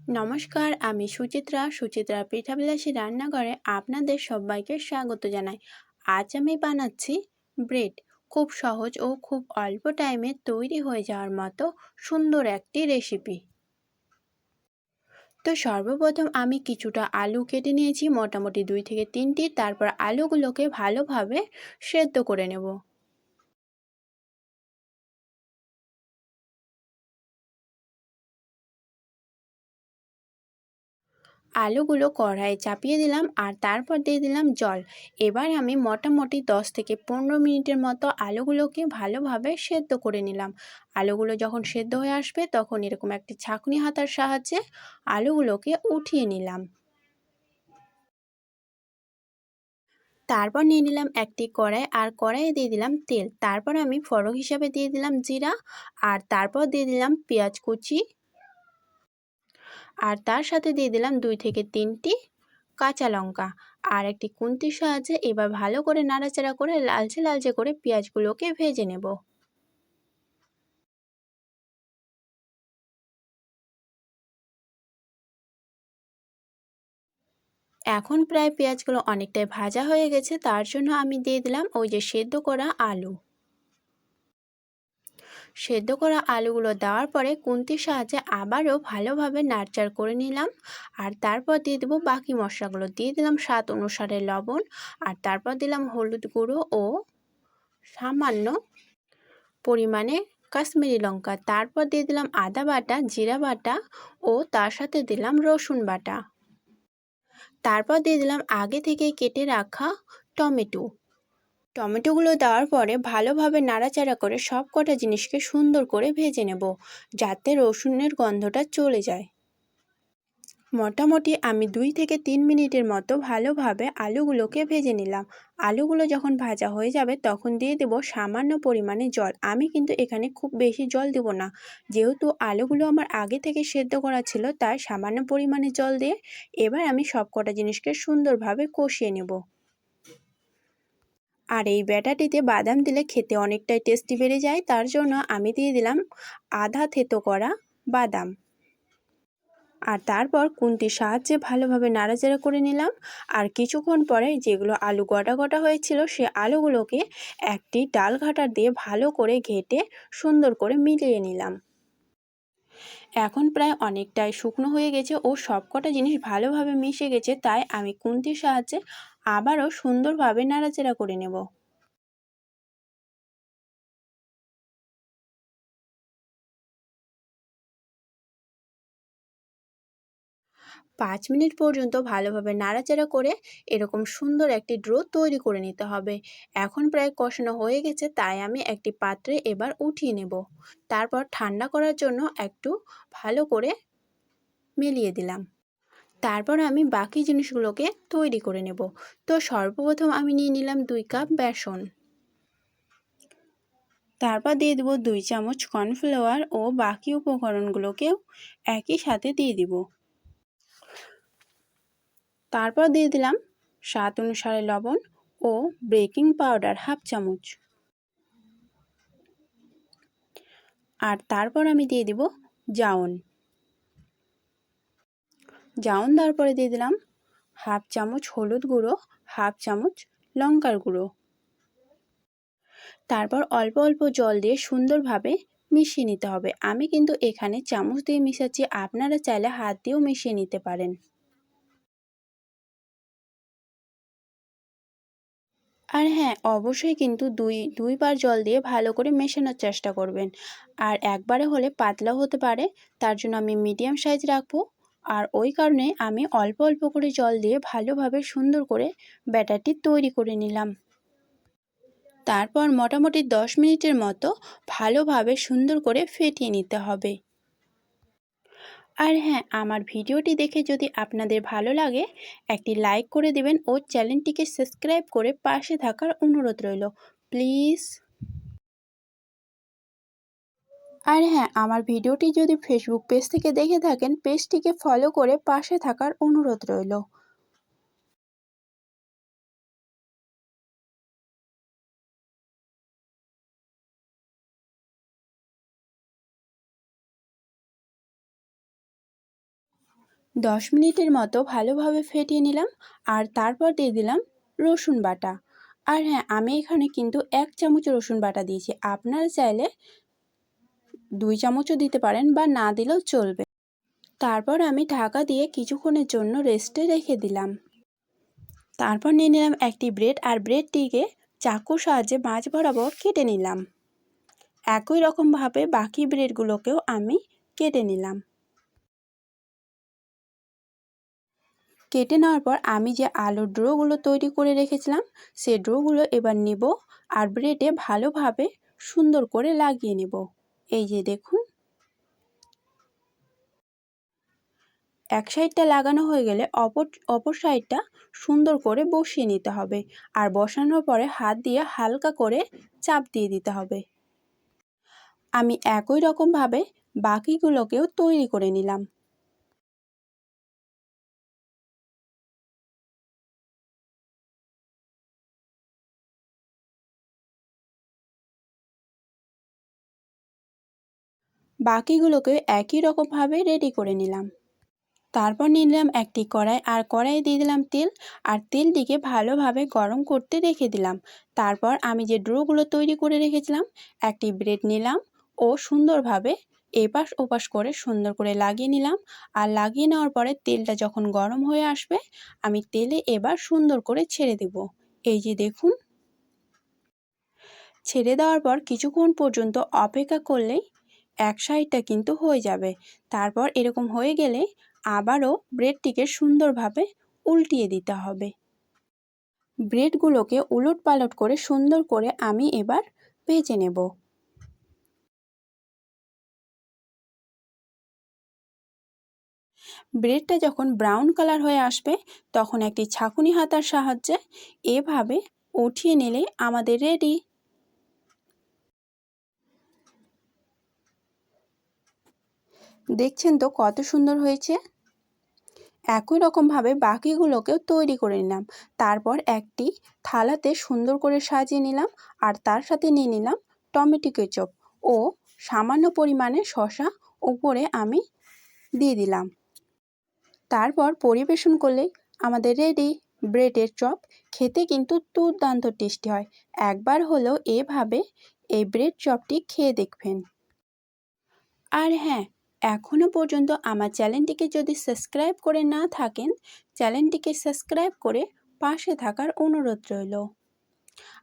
নমস্কার, আমি সুচিত্রা। সুচিত্রা পিঠাবিলাসী রান্নাঘরে আপনাদের সবাইকে স্বাগত জানাই। আজ আমি বানাচ্ছি ব্রেড। খুব সহজ ও খুব অল্প টাইমে তৈরি হয়ে যাওয়ার মতো সুন্দর একটি রেসিপি। তো সর্বপ্রথম আমি কিছুটা আলু কেটে নিয়েছি, মোটামুটি দুই থেকে তিনটি। তারপর আলুগুলোকে ভালোভাবে সেদ্ধ করে নেব। আলুগুলো কড়াইয়ে চাপিয়ে দিলাম আর তারপর দিয়ে দিলাম জল। এবার আমি মোটামুটি দশ থেকে পনেরো মিনিটের মতো আলুগুলোকে ভালোভাবে সেদ্ধ করে নিলাম। আলুগুলো যখন সেদ্ধ হয়ে আসবে তখন এরকম একটি ছাঁকনি হাতার সাহায্যে আলুগুলোকে উঠিয়ে নিলাম। তারপর নিয়ে নিলাম একটি কড়াই আর কড়াইয়ে দিয়ে দিলাম তেল। তারপর আমি ফরক হিসাবে দিয়ে দিলাম জিরা আর তারপর দিয়ে দিলাম পেঁয়াজ কুচি আর তার সাথে দিয়ে দিলাম দুই থেকে তিনটি কাঁচা লঙ্কা। আর একটি কুন্তির সাহায্যে এবার ভালো করে নাড়াচাড়া করে লালচে লালচে করে পেঁয়াজগুলোকে ভেজে নেব। এখন প্রায় পেঁয়াজগুলো অনেকটাই ভাজা হয়ে গেছে, তার জন্য আমি দিয়ে দিলাম ওই যে সেদ্ধ করা আলু। সেদ্ধ করা আলুগুলো দেওয়ার পরে কুন্তির সাহায্যে আবারও ভালোভাবে নাড়চাড় করে নিলাম। আর তারপর দিয়ে দেবো বাকি মশলাগুলো। দিয়ে দিলাম স্বাদ অনুসারে লবণ। আর তারপর দিলাম হলুদ গুঁড়ো ও সামান্য পরিমাণে কাশ্মীরি লঙ্কা। তারপর দিয়ে দিলাম আদা বাটা, জিরা বাটা ও তার সাথে দিলাম রসুন বাটা। তারপর দিয়ে দিলাম আগে থেকে কেটে রাখা টমেটো। টমেটোগুলো দেওয়ার পরে ভালোভাবে নাড়াচাড়া করে সব কটা জিনিসকে সুন্দর করে ভেজে নেব, যাতে রসুনের গন্ধটা চলে যায়। মোটামুটি আমি দুই থেকে তিন মিনিটের মতো ভালোভাবে আলুগুলোকে ভেজে নিলাম। আলুগুলো যখন ভাজা হয়ে যাবে তখন দিয়ে দেব সামান্য পরিমাণে জল। আমি কিন্তু এখানে খুব বেশি জল দেব না। যেহেতু আলুগুলো আমার আগে থেকে সেদ্ধ করা ছিল, তাই সামান্য পরিমাণে জল দিয়ে এবার আমি সব কটা জিনিসকে সুন্দরভাবে কষিয়ে নেব। আর এই ব্যাটাটিতে বাদাম দিলে খেতে অনেকটাই টেস্টি বেড়ে যায়। তার জন্য আমি দিয়ে দিলাম আধা থেতো করা বাদাম। আর তারপর কুন্তির সাহায্যে ভালোভাবে নাড়াচাড়া করে নিলাম। আর কিছুক্ষণ পরে যেগুলো আলু গোটা গোটা হয়েছিল, সে আলুগুলোকে একটি ডাল ঘাটার দিয়ে ভালো করে ঘেটে সুন্দর করে মিলিয়ে নিলাম। এখন প্রায় অনেকটাই শুকনো হয়ে গেছে ও সবকটা জিনিস ভালোভাবে মিশে গেছে, তাই আমি কুন্তির সাহায্যে আবারও সুন্দরভাবে নাড়াচাড়া করে নেব। পাঁচ মিনিট পর্যন্ত ভালোভাবে নাড়াচাড়া করে এরকম সুন্দর একটি ড্রো তৈরি করে নিতে হবে। এখন প্রায় কষানো হয়ে গেছে, তাই আমি একটি পাত্রে এবার উঠিয়ে নেব। তারপর ঠান্ডা করার জন্য একটু ভালো করে মিলিয়ে দিলাম। তারপর আমি বাকি জিনিসগুলোকে তৈরি করে নেব। তো সর্বপ্রথম আমি নিয়ে নিলাম দুই কাপ বেসন। তারপর দিয়ে দেবো দুই চামচ কর্নফ্লাওয়ার ও বাকি উপকরণগুলোকেও একই সাথে দিয়ে দিব। তারপর দিয়ে দিলাম স্বাদ অনুসারে লবণ ও বেকিং পাউডার হাফ চামচ। আর তারপর আমি দিয়ে দিব জাউন। জাউন দেওয়ার পরে দিয়ে দিলাম হাফ চামচ হলুদ গুঁড়ো, হাফ চামচ লঙ্কার গুঁড়ো। তারপর অল্প অল্প জল দিয়ে সুন্দরভাবে মিশিয়ে নিতে হবে। আমি কিন্তু এখানে চামচ দিয়ে মিশাচ্ছি, আপনারা চাইলে হাত দিয়েও মিশিয়ে নিতে পারেন। আর হ্যাঁ অবশ্যই কিন্তু দুই, দুইবার জল দিয়ে ভালো করে মেশানোর চেষ্টা করবেন। আর একবারে হলে পাতলাও হতে পারে, তার জন্য আমি মিডিয়াম সাইজ রাখব। আর ওই কারণে আমি অল্প অল্প করে জল দিয়ে ভালোভাবে সুন্দর করে ব্যাটারটি তৈরি করে নিলাম। তারপর মোটামুটি দশ মিনিটের মতো ভালোভাবে সুন্দর করে ফেটিয়ে নিতে হবে। আর হ্যাঁ আমার ভিডিওটি দেখে যদি আপনাদের ভালো লাগে, একটি লাইক করে দেবেন ও চ্যানেলটিকে সাবস্ক্রাইব করে পাশে থাকার অনুরোধ রইল। প্লিজ। আর হ্যাঁ আমার ভিডিওটি যদি ফেসবুক পেজ থেকে দেখে থাকেন পেজটিকে ফলো করে পাশে থাকার অনুরোধ রইল। দশ মিনিটের মতো ভালোভাবে ফেটিয়ে নিলাম, আর তারপর দিয়ে দিলাম রসুন বাটা। আর হ্যাঁ আমি এখানে কিন্তু এক চামচ রসুন বাটা দিয়েছি। আপনারা চাইলে দুই চামচও দিতে পারেন বা না দিলেও চলবে। তারপর আমি ঢাকা দিয়ে কিছুক্ষণের জন্য রেস্টে রেখে দিলাম। তারপর নিয়ে নিলাম একটি ব্রেড আর ব্রেডটিকে চাকুর সাহায্যে মাছ বরাবর কেটে নিলাম। একই রকমভাবে বাকি ব্রেডগুলোকেও আমি কেটে নিলাম। কেটে নেওয়ার পর আমি যে আলুর ড্রোগুলো তৈরি করে রেখেছিলাম, সে ড্রোগুলো এবার নিব আর ব্রেডে ভালোভাবে সুন্দর করে লাগিয়ে নেব। এই যে দেখুন। এক সাইডটা লাগানো হয়ে গেলে অপর অপর সাইডটা সুন্দর করে বসিয়ে নিতে হবে। আর বসানোর পরে হাত দিয়ে হালকা করে চাপ দিয়ে দিতে হবে। আমি একই রকমভাবে বাকিগুলোকেও তৈরি করে নিলাম। বাকিগুলোকে একই রকমভাবে রেডি করে নিলাম। তারপর নিলাম একটি কড়াই আর কড়াইয়ে দিয়ে দিলাম তেল আর তেলটিকে ভালোভাবে গরম করতে রেখে দিলাম। তারপর আমি যে ড্রোগুলো তৈরি করে রেখেছিলাম, একটি ব্রেড নিলাম ও সুন্দরভাবে এপাশ ওপাশ করে সুন্দর করে লাগিয়ে নিলাম। আর লাগিয়ে নেওয়ার পরে তেলটা যখন গরম হয়ে আসবে, আমি তেলে এবার সুন্দর করে ছেড়ে দেব। এই যে দেখুন। ছেড়ে দেওয়ার পর কিছুক্ষণ পর্যন্ত অপেক্ষা করলেই এক সাইডটা কিন্তু হয়ে যাবে। তারপর এরকম হয়ে গেলে আবারও ব্রেডটিকে সুন্দরভাবে উল্টিয়ে দিতে হবে। ব্রেডগুলোকে উলট পালট করে সুন্দর করে আমি এবার ভেজে নেব। ব্রেডটা যখন ব্রাউন কালার হয়ে আসবে, তখন একটি ছাকুনি হাতার সাহায্যে এভাবে উঠিয়ে নিলে আমাদের রেডি। দেখছেন তো কত সুন্দর হয়েছে? একই রকমভাবে বাকিগুলোকেও তৈরি করে নিলাম। তারপর একটি থালাতে সুন্দর করে সাজিয়ে নিলাম আর তার সাথে নিয়ে নিলাম টমেটো কেচপ ও সামান্য পরিমাণে শশা উপরে আমি দিয়ে দিলাম। তারপর পরিবেশন করলেই আমাদের রেডি ব্রেডের চপ। খেতে কিন্তু দুর্দান্ত টেস্টি হয়। একবার হলেও এভাবে এই ব্রেড চপটি খেয়ে দেখবেন। আর হ্যাঁ এখনও পর্যন্ত আমার চ্যানেলটিকে যদি সাবস্ক্রাইব করে না থাকেন, চ্যানেলটিকে সাবস্ক্রাইব করে পাশে থাকার অনুরোধ রইল।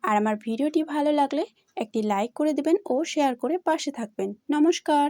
আর আমার ভিডিওটি ভালো লাগলে একটি লাইক করে দেবেন ও শেয়ার করে পাশে থাকবেন। নমস্কার।